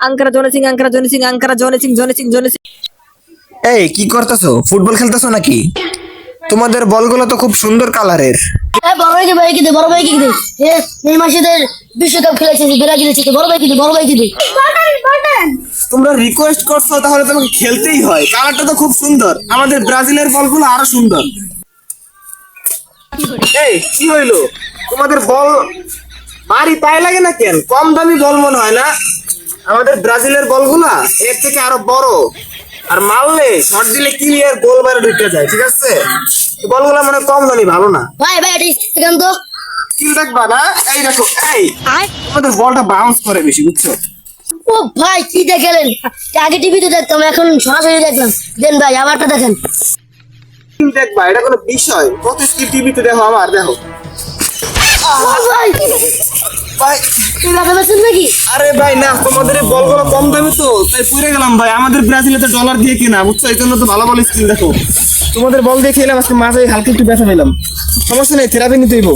Ankara জনি সিং আঙ্কারা জোনে সিং আঙ্কারা জনি সিং জনি সিং জোনে সিং। এই কি করতেছো? ফুটবল খেলতেছো নাকি? তোমাদের বলগুলো তো খুব সুন্দর কালারের। এ বড় ভাইকে ভাই কি দে বড় ভাই কি দে। এ এই মাসেদের বিশ্বকাপ খেলেছে ব্রাজিলের সাথে বড় ভাই কি দে বড় ভাই কি দে। তোমরা রিকোয়েস্ট করছ তাহলে তোমাকে খেলতেই হয়। কালারটা তো খুব সুন্দর। আমাদের ব্রাজিলের বলগুলো আরও সুন্দর। এই কি হইল? তোমাদের বল ভারী পায়ে লাগে না কেন? কম দামি বল মনে হয় না? আমাদের ব্রাজিলের বলগুলা এর থেকে আরও বড়। আর মারলে শট দিলে ক্লিয়ার গোল বাইরে ঢুকে যায় ঠিক আছে? বলগুলা মানে কম জানি ভালো না। ভাই ভাই এটা তো। স্কিল দেখবা না? এই দেখো এই! তোমাদের বলটা বাউন্স করে বেশি বুঝছ? ও ভাই কি দেখলেন আগে টিভিতে দেখতাম এখন সরাসরি দেখলাম। দেন ভাই আবারটা দেখেন। দেখবা এটা কোনো বিষয়। কত স্কিল টিভিতে দেখো আমার দেখো। ভাই! ভাই! নাকি? আরে ভাই না তোমাদের বলগুলো কম দামি তো তাই গেলাম ভাই। আমাদের ব্রাজিলে তো ডলার দিয়ে কিনা বুঝছ? এই জন্য তো ভালো ভালো স্কিল দেখো। তোমাদের বল দিয়ে খেলাম আজকে মাঝে হালকা একটু ব্যথা পেলাম। সমস্যা নেই থেরাপি নিতে হইব।